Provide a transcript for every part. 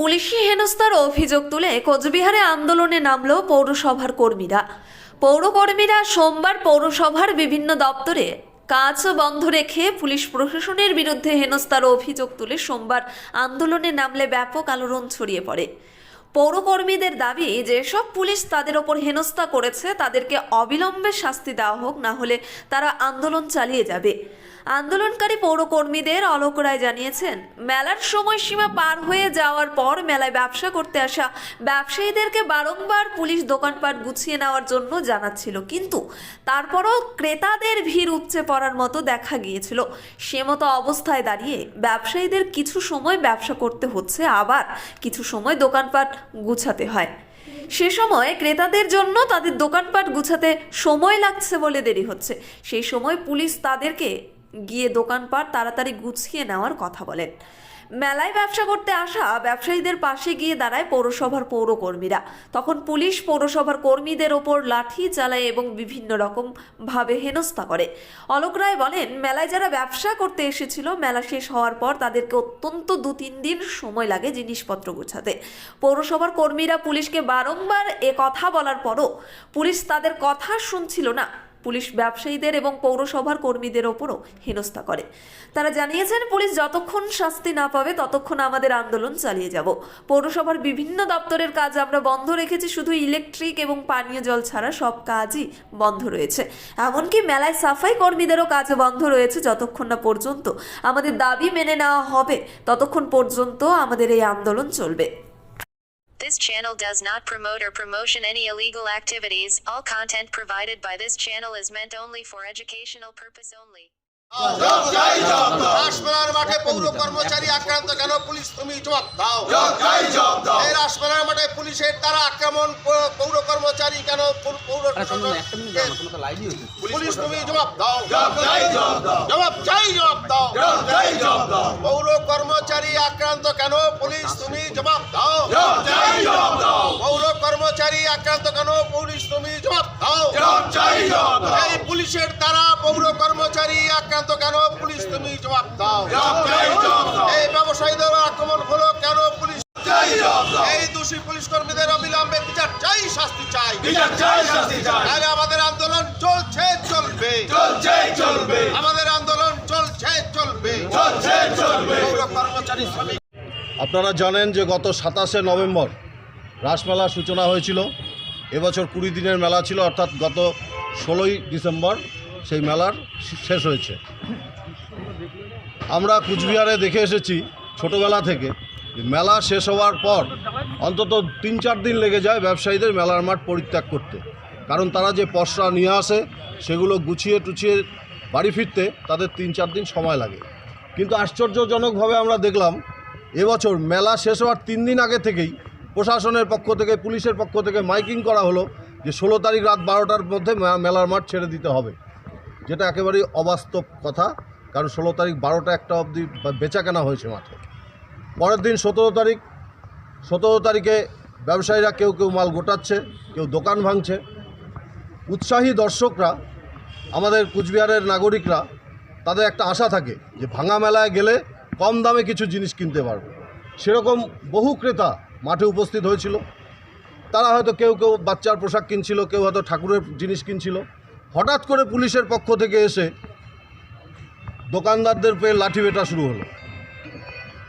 পুলিশি হেনস্থার অভিযোগ তুলে কোচবিহারে আন্দোলনে নামল পৌরসভার কর্মীরা। পৌরকর্মীরা সোমবার পৌরসভার বিভিন্ন দপ্তরে কাজ বন্ধ রেখে পুলিশ প্রশাসনের বিরুদ্ধে হেনস্থার অভিযোগ তুলে সোমবার আন্দোলনে নামলে ব্যাপক আলোড়ন ছড়িয়ে পড়ে। পৌরকর্মীদের দাবি যে সব পুলিশ তাদের ওপর হেনস্থা করেছে, তাদেরকে অবিলম্বে শাস্তি দেওয়া হোক, না হলে তারা আন্দোলন চালিয়ে যাবে। আন্দোলনকারী পৌরকর্মীদের অলোক রায় জানিয়েছেন, মেলার সময়সীমা পার হয়ে যাওয়ার পর মেলায় ব্যবসা করতে আসা ব্যবসায়ীদেরকে বারংবার পুলিশ দোকানপাট গুছিয়ে নেওয়ার জন্য জানাচ্ছিল। কিন্তু তারপরও ক্রেতাদের ভিড় উপচে পড়ার মতো দেখা গিয়েছিল। সে মতো অবস্থায় দাঁড়িয়ে ব্যবসায়ীদের কিছু সময় ব্যবসা করতে হচ্ছে, আবার কিছু সময় দোকানপাট গুছাতে হয়। সে সময় ক্রেতাদের জন্য তাদের দোকানপাট গুছাতে সময় লাগছে বলে দেরি হচ্ছে। সেই সময় পুলিশ তাদেরকে গিয়ে দোকানপাট তাড়াতাড়ি গুছিয়ে নেওয়ার কথা বলেন। মেলায় ব্যবসা করতে আসা ব্যবসায়ীদের পাশে গিয়ে দাঁড়ায় পৌরসভার পৌরকর্মীরা। তখন পুলিশ পৌরসভার কর্মীদের ওপর লাঠি চালায় এবং বিভিন্ন রকম ভাবে হেনস্থা করে। অলোক রায় বলেন, মেলায় যারা ব্যবসা করতে এসেছিল, মেলা শেষ হওয়ার পর তাদেরকে অত্যন্ত দু তিন দিন সময় লাগে জিনিসপত্র গোছাতে। পৌরসভার কর্মীরা পুলিশকে বারংবার এ কথা বলার পরও পুলিশ তাদের কথা শুনছিল না। পুলিশ ব্যবসায়ীদের এবং পৌরসভার কর্মীদের ওপরও হেনস্থা করে। তারা জানিয়েছেন, পুলিশ যতক্ষণ শাস্তি না পাবে, ততক্ষণ আমাদের আন্দোলন চালিয়ে যাব। পৌরসভার বিভিন্ন দপ্তরের কাজ আমরা বন্ধ রেখেছি, শুধু ইলেকট্রিক এবং পানীয় জল ছাড়া সব কাজই বন্ধ রয়েছে। এমনকি মেলায় সাফাই কর্মীদেরও কাজ বন্ধ রয়েছে যতক্ষণ না পর্যন্ত আমাদের দাবি মেনে নেওয়া হবে, ততক্ষণ পর্যন্ত আমাদের এই আন্দোলন চলবে। This channel does not promote or promotion any illegal activities. All content provided by this channel is meant only for educational purpose only. রাসমেলার মাঠে পৌর কর্মচারী আক্রান্ত কেন পুলিশ তুমি জবাব দাও এই রাসমেলার মাঠে পুলিশের দ্বারা আক্রমণ পৌর কর্মচারী কেন পৌর- পৌর পুলিশ তুমি জবাব দাও জবাব চাই জবাব দাও পৌর কর্মচারী আক্রান্ত কেন পুলিশ তুমি জবাব দাও পৌর কর্মচারী আক্রান্ত কেন? পুলিশ তুমি জবাব দাও। এই পুলিশের দ্বারা পৌর কর্মচারী আক্রান্ত কেন? পুলিশ তুমি জবাব দাও। এই ব্যবসায়ীদের আক্রমণ হলো কেন? পুলিশ এই দোষী পুলিশ কর্মীদের অবিলম্বে বিচার চাই শাস্তি চাই। আরে আমাদের আন্দোলন চলছে চলবে। আমাদের আন্দোলন চলছে চলবে। পৌর কর্মচারী আপনারা জানেন যে গত সাতাশে নভেম্বর রাসমেলার সূচনা হয়েছিল। এবছর কুড়ি দিনের মেলা ছিল, অর্থাৎ গত ষোলোই ডিসেম্বর সেই মেলার শেষ হয়েছে। আমরা কুচবিহারে দেখে এসেছি ছোটোবেলা থেকে মেলা শেষ হওয়ার পর অন্তত তিন চার দিন লেগে যায় ব্যবসায়ীদের মেলার মাঠ পরিত্যাগ করতে। কারণ তারা যে পশরা নিয়ে আসে, সেগুলো গুছিয়ে টুছিয়ে বাড়ি ফিরতে তাদের তিন চার দিন সময় লাগে। কিন্তু আশ্চর্যজনকভাবে আমরা দেখলাম, এবছর মেলা শেষ হওয়ার তিন দিন আগে থেকেই প্রশাসনের পক্ষ থেকে, পুলিশের পক্ষ থেকে মাইকিং করা হলো যে ষোলো তারিখ রাত বারোটার মধ্যে মেলার মাঠ ছেড়ে দিতে হবে। যেটা একেবারেই অবাস্তব কথা, কারণ ষোলো তারিখ বারোটা একটা অবধি বা- বেচা কেনা হয়েছে মাঠে। পরের দিন সতেরো তারিখ, সতেরো তারিখে ব্যবসায়ীরা কেউ কেউ মাল গোটাচ্ছে, কেউ দোকান ভাঙছে। উৎসাহী দর্শকরা, আমাদের কুচবিহারের নাগরিকরা, তাদের একটা আশা থাকে যে ভাঙা মেলায় গেলে কম দামে কিছু জিনিস কিনতে পারবে। সেরকম বহু ক্রেতা মাঠে উপস্থিত হয়েছিল। তারা হয়তো কেউ কেউ বাচ্চার পোশাক কিনছিল, কেউ হয়তো ঠাকুরের জিনিস কিনছিল। হঠাৎ করে পুলিশের পক্ষ থেকে এসে দোকানদারদের পেয়ে লাঠি বেটা শুরু হলো।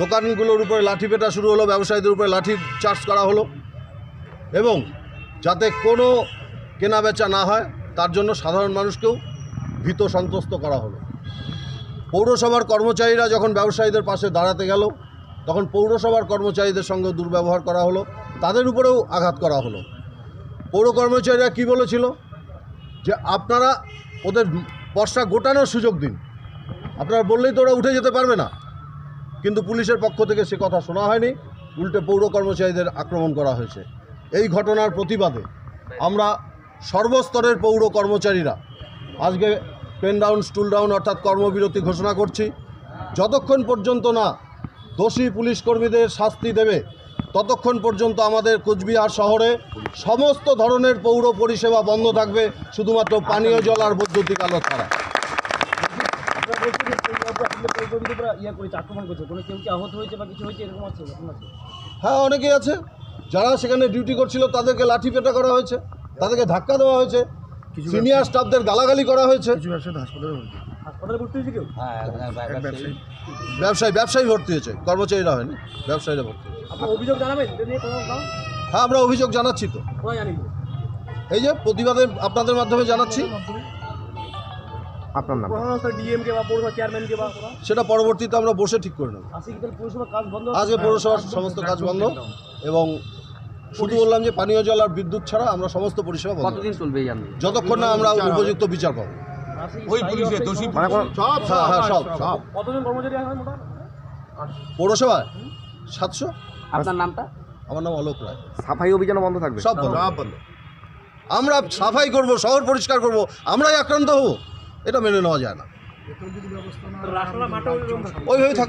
দোকানগুলোর উপরে লাঠি পেটা শুরু হলো, ব্যবসায়ীদের উপরে লাঠি চার্জ করা হলো এবং যাতে কোনো কেনা বেচা না হয়, তার জন্য সাধারণ মানুষকেও ভীত সন্ত্রস্ত করা হলো। পৌরসভার কর্মচারীরা যখন ব্যবসায়ীদের পাশে দাঁড়াতে গেল তখন পৌরসভার কর্মচারীদের সঙ্গে দুর্ব্যবহার করা হলো, তাদের উপরেও আঘাত করা হলো। পৌর কর্মচারীরা কী বলেছিল? যে আপনারা ওদের বর্ষা গোটানোর সুযোগ দিন। আপনারা বললেই তো ওরা উঠে যেতে পারবে না। কিন্তু পুলিশের পক্ষ থেকে সে কথা শোনা হয়নি। উল্টে পৌর কর্মচারীদের আক্রমণ করা হয়েছে। এই ঘটনার প্রতিবাদে আমরা সর্বস্তরের পৌর কর্মচারীরা আজকে পেন ডাউন, স্টুল ডাউন অর্থাৎ কর্মবিরতি ঘোষণা করছি। যতক্ষণ পর্যন্ত না দোষী পুলিশ কর্মীদের শাস্তি দেবে। ততক্ষণ পর্যন্ত আমাদের কোচবিহার শহরে সমস্ত ধরনের পৌর পরিষেবা বন্ধ থাকবে শুধুমাত্র পানীয় জল আর বৈদ্যুতিক আলো ছাড়া। ইয়ে করেছে আক্রমণ করেছে। কোনো কেউ কি আহত হয়েছে বা কিছু হয়েছে এরকম আছে এরকম আছে? হ্যাঁ অনেকেই আছে। যারা সেখানে ডিউটি করছিল তাদেরকে লাঠি পেটা করা হয়েছে তাদেরকে ধাক্কা দেওয়া হয়েছে। সিনিয়র স্টাফদের গালাগালি করা হয়েছে। কিছু ব্যবসায়ী। ব্যবসায়ী। ভর্তি হয়েছে কর্মচারীরা হয়নি ব্যবসায়ীরা ভর্তি অভিযোগ জানাবেন? এটা নিয়ে কোনো গাঁও হ্যাঁ আমরা অভিযোগ জানাচ্ছি তো। এই যে প্রতিবাদের আপনাদের মাধ্যমে জানাচ্ছি। আপনার নাম? সেটা পরবর্তীতে আমরা বসে ঠিক করে নেব। আজকে পৌরসভার সমস্ত কাজ বন্ধ। এবং শুধু বললাম যে পানীয় জল আর বিদ্যুৎ ছাড়া আমরা সমস্ত পরিষেবা কতদিন চলবে যতক্ষণ না আমরা উপযুক্ত বিচার পাবো। ওই পুলিশে দোষী মানে কোনো সব হ্যাঁ হ্যাঁ সব সব। কতজন কর্মচারী আছে মোটামুটি? পৌরসভায়? সাতশো? আপনার নামটা? আমার নাম অলোক রায়। সাফাই অভিযান বন্ধ থাকবে? সব বন্ধ। সব বন্ধ। আমরা সাফাই করব শহর পরিষ্কার করব আমরাই আক্রান্ত হব। এটা মেনে নেওয়া যায় না। হয়ে ওইভাবে থাক